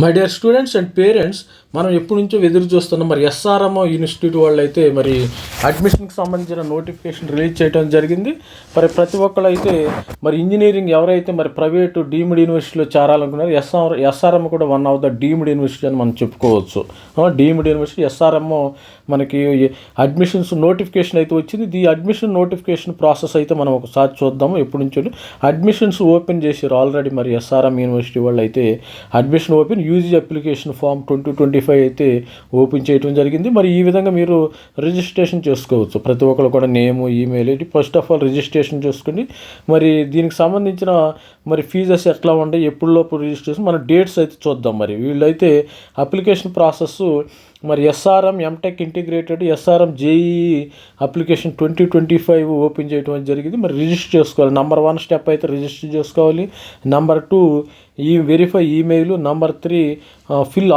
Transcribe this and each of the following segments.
My dear students and parents మనం ఎప్పటి నుంచో ఎదురు చూస్తున్నాం మరి ఎస్ఆర్ఎం ఇన్స్టిట్యూట్ వాళ్ళు అయితే మరి అడ్మిషన్కి సంబంధించిన నోటిఫికేషన్ రిలీజ్ చేయడం జరిగింది. మరి ప్రతి ఒక్కరు అయితే మరి ఇంజనీరింగ్ ఎవరైతే మరి ప్రైవేటు డీమ్డ్ యూనివర్సిటీలో చేరాలనుకున్నారో ఎస్ఆర్ ఎస్ఆర్ఎం కూడా one of the deemed university అని మనం చెప్పుకోవచ్చు. డీమ్డ్ యూనివర్సిటీ ఎస్ఆర్ఎం మనకి అడ్మిషన్స్ నోటిఫికేషన్ అయితే వచ్చింది. ఈ అడ్మిషన్ నోటిఫికేషన్ ప్రాసెస్ అయితే మనం ఒకసారి చూద్దాము. ఎప్పటి నుంచో అడ్మిషన్స్ ఓపెన్ చేసారు ఆల్రెడీ మరి ఎస్ఆర్ఎం యూనివర్సిటీ వాళ్ళు అయితే admission open UG application form twenty twenty five అయితే ఓపెన్ చేయడం జరిగింది. మరి ఈ విధంగా మీరు రిజిస్ట్రేషన్ చేసుకోవచ్చు. ప్రతి ఒక్కరు కూడా నేము ఈమెయిల్ ఇది ఫస్ట్ ఆఫ్ ఆల్ రిజిస్ట్రేషన్ చేసుకోండి. మరి దీనికి సంబంధించిన మరి ఫీజెస్ ఎట్లా ఉంటాయి ఎప్పుడులోపు రిజిస్ట్రేషన్ మన డేట్స్ అయితే చూద్దాం మరి. వీళ్ళైతే అప్లికేషన్ ప్రాసెస్ మరి SRM MTech integrated SRM JE application twenty twenty five open చేయడం జరిగింది. మరి రిజిస్టర్ చేసుకోవాలి. నెంబర్ వన్ స్టెప్ అయితే రిజిస్టర్ చేసుకోవాలి. నెంబర్ టూ ఈ verify email number three fill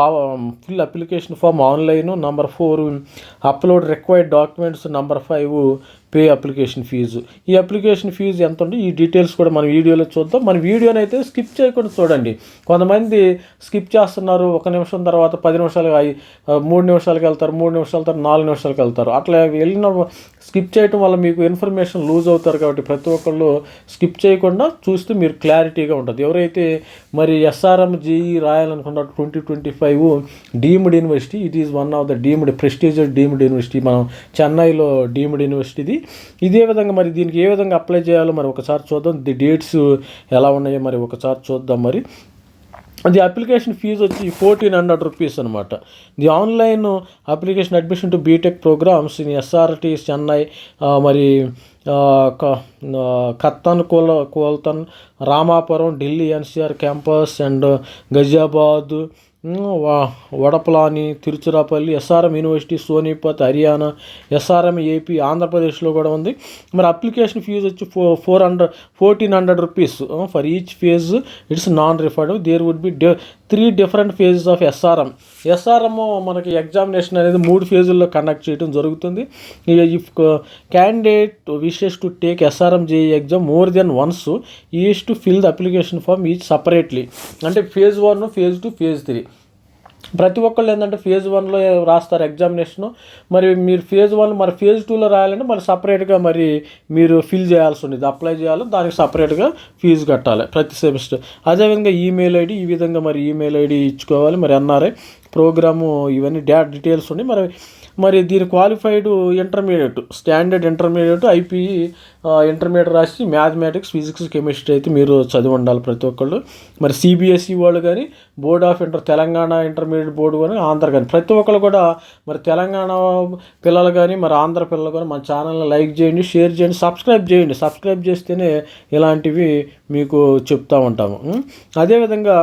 fill application form online number four upload required documents number five pay application fees. ఈ application fee ఎంత ఉంది ఈ డీటెయిల్స్ కూడా మన వీడియోలో చూద్దాం. మన వీడియోని అయితే స్కిప్ చేయకుండా చూడండి. కొంతమంది స్కిప్ చేస్తున్నారు. ఒక నిమిషం తర్వాత పది నిమిషాలు అయి- మూడు నిమిషాలకు వెళ్తారు మూడు నిమిషాల తర్వాత నాలుగు నిమిషాలకు వెళ్తారు. అట్లా వెళ్ళిన స్కిప్ చేయడం వల్ల మీకు ఇన్ఫర్మేషన్ లూజ్ అవుతారు కాబట్టి ప్రతి ఒక్కళ్ళు స్కిప్ చేయకుండా చూస్తే మీరు క్లారిటీగా ఉంటుంది. ఎవరైతే మరి SRM GE రాయాలనుకున్నారు twenty twenty five deemed university it is one of the deemed prestigious deemed university. మనం చెన్నైలో డీమ్డ్ యూనివర్సిటీది. ఇదే విధంగా మరి దీనికి ఏ విధంగా అప్లై చేయాలో మరి ఒకసారి చూద్దాం. ది డేట్స్ ఎలా ఉన్నాయో మరి ఒకసారి చూద్దాం మరి. అది అప్లికేషన్ ఫీజు వచ్చి ఫోర్టీన్ హండ్రెడ్ రూపీస్ అనమాట the online application admission to BTech programs in SRT Chennai మరి క- కత్తన్ కోల కోల్తన్ Ramapuram Delhi NCR campus and Ghaziabad Vadapalani Tiruchirappalli SRM university Sonipat Haryana SRM AP ఆంధ్రప్రదేశ్లో కూడా ఉంది. మరి అప్లికేషన్ ఫీజు వచ్చి four four hundred fourteen hundred rupees for each phase it's non refund there would be three different phases of SRM. SRM మనకి examination అనేది మూడు ఫేజుల్లో conduct చేయడం జరుగుతుంది. If candidate wishes to take SRM JE exam more than once is to fill the application form each separately. అంటే phase one phase two phase three. ప్రతి ఒక్కళ్ళు ఏంటంటే ఫేజ్ వన్లో రాస్తారు ఎగ్జామినేషను మరి మీరు ఫేజ్ వన్ మరి ఫేజ్ టూలో రాయాలంటే మరి సపరేట్గా మరి మీరు ఫిల్ చేయాల్సి ఉండేది. అప్లై చేయాలి దానికి సపరేట్గా ఫీజు కట్టాలి ప్రతి సెమిస్టర్ అదేవిధంగా ఈమెయిల్ ఐడి ఈ విధంగా మరి ఈమెయిల్ ఐడి ఇచ్చుకోవాలి. మరి ఎన్ఆర్ఐ ప్రోగ్రాము ఇవన్నీ డా డీటెయిల్స్ ఉన్నాయి. మరి మరి దీని qualified intermediate standard intermediate IPE intermediate రాసి మ్యాథమెటిక్స్ ఫిజిక్స్ కెమిస్ట్రీ అయితే మీరు చదివి ఉండాలి ప్రతి ఒక్కళ్ళు. మరి సిబిఎస్ఈ వాళ్ళు కానీ board of inter Telangana intermediate board కానీ ఆంధ్ర కానీ ప్రతి ఒక్కళ్ళు కూడా మరి తెలంగాణ పిల్లలు కానీ మరి ఆంధ్ర పిల్లలు కానీ మన ఛానల్ని లైక్ చేయండి షేర్ చేయండి సబ్స్క్రైబ్ చేయండి. సబ్స్క్రైబ్ చేస్తేనే ఇలాంటివి మీకు చెప్తూ ఉంటాము. అదేవిధంగా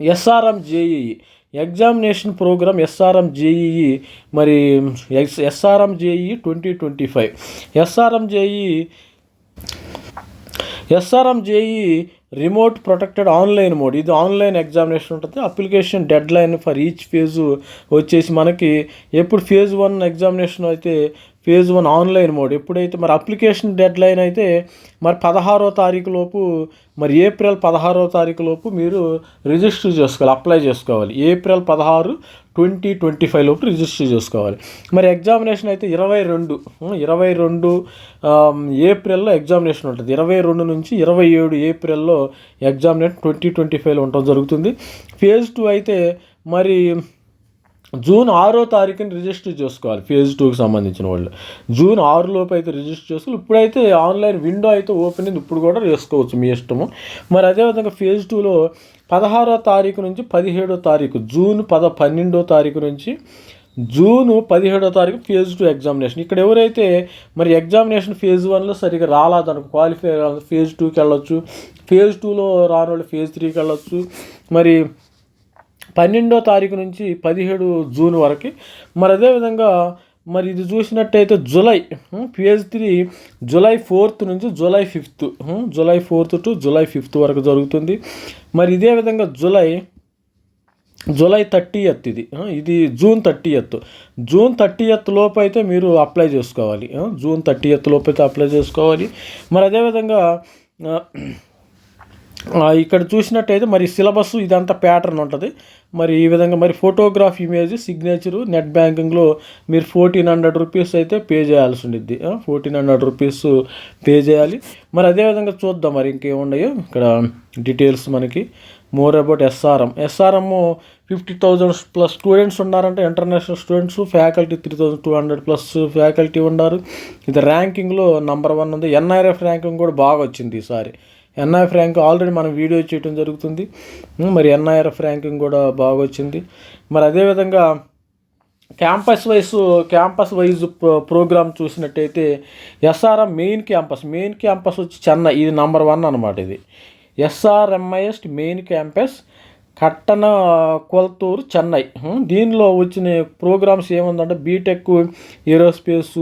SRM JEE examination program SRM JEE మరి S SRM JEE twenty twenty five. SRM JE SRM JE remote protected online mode. ఇది ఆన్లైన్ ఎగ్జామినేషన్ ఉంటుంది. Application deadline for each phase వచ్చేసి మనకి ఎప్పుడు ఫేజ్ వన్ ఎగ్జామినేషన్ అయితే ఫేజ్ వన్ ఆన్లైన్ మోడ్. ఎప్పుడైతే మరి application dead line అయితే మరి పదహారో తారీఖు లోపు మరి ఏప్రిల్ పదహారో తారీఖు లోపు మీరు రిజిస్టర్ చేసుకోవాలి అప్లై చేసుకోవాలి. ఏప్రిల్ పదహారు ట్వంటీ ట్వంటీ ఫైవ్ లోపు రిజిస్టర్ చేసుకోవాలి. మరి ఎగ్జామినేషన్ అయితే ఇరవై రెండు ఇరవై రెండు ఏప్రిల్లో ఎగ్జామినేషన్ ఉంటుంది. ఇరవై రెండు నుంచి ఇరవై ఏడు ఏప్రిల్లో ఎగ్జామినేషన్ ట్వంటీ ట్వంటీ ఫైవ్లో ఉండటం జరుగుతుంది. ఫేజ్ టూ అయితే మరి జూన్ ఆరో తారీఖుని రిజిస్టర్ చేసుకోవాలి ఫేజ్ టూకి సంబంధించిన వాళ్ళు. జూన్ ఆరు లోపు అయితే రిజిస్టర్ చేసుకోవాలి. ఇప్పుడైతే ఆన్లైన్ విండో అయితే ఓపెన్ అయింది. ఇప్పుడు కూడా చేసుకోవచ్చు మీ ఇష్టము. మరి అదేవిధంగా ఫేజ్ టూలో పదహారో తారీఖు నుంచి పదిహేడో తారీఖు జూన్ పద పన్నెండో తారీఖు నుంచి జూన్ పదిహేడో తారీఖు ఫేజ్ టూ ఎగ్జామినేషన్. ఇక్కడ ఎవరైతే మరి ఎగ్జామినేషన్ ఫేజ్ వన్లో సరిగ్గా రాలేదనుకో క్వాలిఫై ఫేజ్ టూకి వెళ్ళొచ్చు. ఫేజ్ టూలో రాని వాళ్ళు ఫేజ్ త్రీకి వెళ్ళొచ్చు. మరి పన్నెండో తారీఖు నుంచి పదిహేడు జూన్ వరకు. మరి అదేవిధంగా మరి ఇది చూసినట్టయితే జూలై పిహెచ్ త్రీ జులై ఫోర్త్ నుంచి July fifth July fourth to July fifth వరకు జరుగుతుంది. మరి ఇదే విధంగా జులై జూలై థర్టీ ఎత్ ఇది ఇది జూన్ థర్టీయత్. జూన్ థర్టీయత్ లోపు అయితే మీరు అప్లై చేసుకోవాలి జూన్ థర్టీయత్ లోపు అయితే అప్లై చేసుకోవాలి. మరి అదేవిధంగా ఇక్కడ చూసినట్టయితే మరి సిలబస్ ఇదంతా ప్యాటర్న్ ఉంటుంది. మరి ఈ విధంగా మరి ఫోటోగ్రాఫ్ ఇమేజ్ సిగ్నేచరు నెట్ బ్యాంకింగ్లో మీరు ఫోర్టీన్ హండ్రెడ్ రూపీస్ అయితే పే చేయాల్సి ఉండిద్ది. ఫోర్టీన్ హండ్రెడ్ రూపీస్ పే చేయాలి. మరి అదేవిధంగా చూద్దాం మరి ఇంకేమున్నాయో. ఇక్కడ డీటెయిల్స్ మనకి. More about SRM SRM fifty thousand plus students ఉన్నారంటే international students faculty three thousand two hundred plus faculty ఉన్నారు. ఇది ర్యాంకింగ్లో నంబర్ వన్ ఉంది. ఎన్ఐఆర్ఎఫ్ ర్యాంకింగ్ కూడా బాగా వచ్చింది ఈసారి. ఎన్ఐఎఫ్ ర్యాంక్ ఆల్రెడీ మనం వీడియో చేయడం జరుగుతుంది. మరి ఎన్ఐఆర్ఎఫ్ ర్యాంకింగ్ కూడా బాగా వచ్చింది మరి అదేవిధంగా campus wise campus wise programme చూసినట్టయితే SRM main campus main campus వచ్చి చెన్నై. ఇది నంబర్ వన్ అనమాట ఇది. SRMIST main campus Kattankulathur Chennai. దీనిలో వచ్చిన ప్రోగ్రామ్స్ ఏముందంటే బీటెక్ ఏరోస్పేస్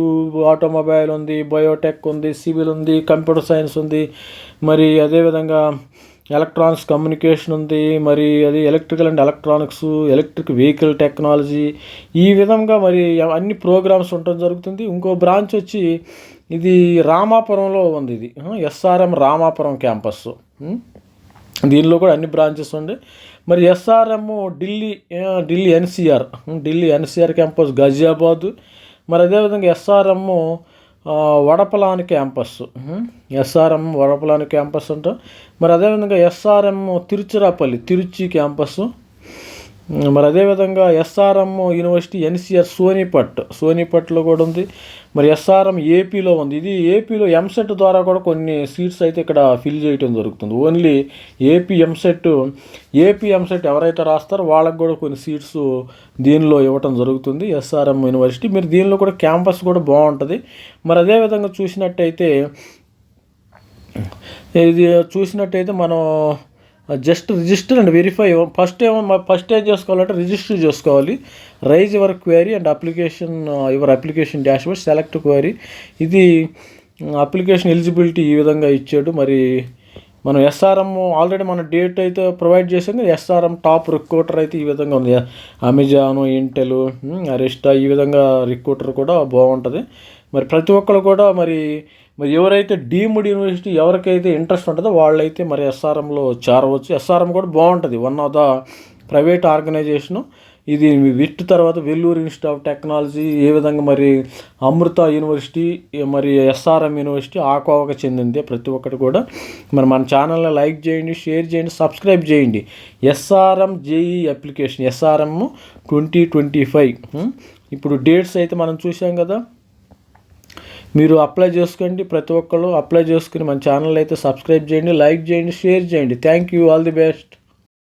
ఆటోమొబైల్ ఉంది బయోటెక్ ఉంది సివిల్ ఉంది కంప్యూటర్ సైన్స్ ఉంది మరి అదేవిధంగా ఎలక్ట్రానిక్స్ కమ్యూనికేషన్ ఉంది మరి అది electrical and electronics electric vehicle technology. ఈ విధంగా మరి అన్ని ప్రోగ్రామ్స్ ఉండటం జరుగుతుంది. ఇంకో బ్రాంచ్ వచ్చి ఇది రామాపురంలో ఉంది ఇది. ఎస్ఆర్ఎం రామాపురం క్యాంపస్ దీనిలో కూడా అన్ని బ్రాంచెస్ ఉండే. మరి SRM Delhi Delhi NCR Delhi NCR campus Ghaziabad మరి అదేవిధంగా SRM Vadapalani campus SRM Vadapalani campus అంట. మరి అదేవిధంగా ఎస్ఆర్ఎం తిరుచిరాపల్లి తిరుచి క్యాంపస్ మరి అదేవిధంగా ఎస్ఆర్ఎం యూనివర్సిటీ ఎన్సిఆర్ సోనిపట్ సోనిపట్లో కూడా ఉంది. మరి ఎస్ఆర్ఎం ఏపీలో ఉంది. ఇది ఏపీలో ఎంసెట్ ద్వారా కూడా కొన్ని సీట్స్ అయితే ఇక్కడ ఫిల్ చేయటం జరుగుతుంది. Only AP EAMCET AP EAMCET ఎవరైతే రాస్తారో వాళ్ళకి కూడా కొన్ని సీట్స్ దీనిలో ఇవ్వటం జరుగుతుంది ఎస్ఆర్ఎం యూనివర్సిటీ మీరు దీనిలో కూడా క్యాంపస్ కూడా బాగుంటుంది. మరి అదేవిధంగా చూసినట్టయితే ఇది చూసినట్టయితే మనం just register and verify first ఏమో ఫస్ట్ ఏం చేసుకోవాలంటే రిజిస్టర్ చేసుకోవాలి. Raise your query and application your application dashboard select query ఇది అప్లికేషన్ ఎలిజిబిలిటీ ఈ విధంగా ఇచ్చాడు. మరి మనం ఎస్ఆర్ఎం ఆల్రెడీ మన డేట్ అయితే ప్రొవైడ్ చేసింది. ఎస్ఆర్ఎం టాప్ రిక్రూటర్ అయితే ఈ విధంగా ఉంది. అమెజాన్ ఇంటెల్ అరిస్టా ఈ విధంగా రిక్రూటర్ కూడా బాగుంటుంది. మరి ప్రతి ఒక్కరు కూడా మరి మరి ఎవరైతే డీమ్డ్ యూనివర్సిటీ ఎవరికైతే ఇంట్రెస్ట్ ఉంటుందో వాళ్ళైతే మరి ఎస్ఆర్ఎంలో చేరవచ్చు. ఎస్ఆర్ఎం కూడా బాగుంటుంది. One of the private organization. ఇది విట్ తర్వాత వెల్లూరు ఇన్స్టిట్యూట్ ఆఫ్ టెక్నాలజీ ఏ విధంగా మరి అమృత యూనివర్సిటీ మరి ఎస్ఆర్ఎం యూనివర్సిటీ ఆకోవకు చెందిందే చెందింది ప్రతి ఒక్కటి కూడా. మరి మన ఛానల్ని లైక్ చేయండి షేర్ చేయండి సబ్స్క్రైబ్ చేయండి. SRM JE application SRM twenty twenty five. ఇప్పుడు డేట్స్ అయితే మనం చూసాం కదా. మీరు అప్లై చేసుకోండి ప్రతి ఒక్కరు అప్లై చేసుకుని మన ఛానల్ అయితే సబ్స్క్రైబ్ చేయండి లైక్ చేయండి షేర్ చేయండి. Thank you all the best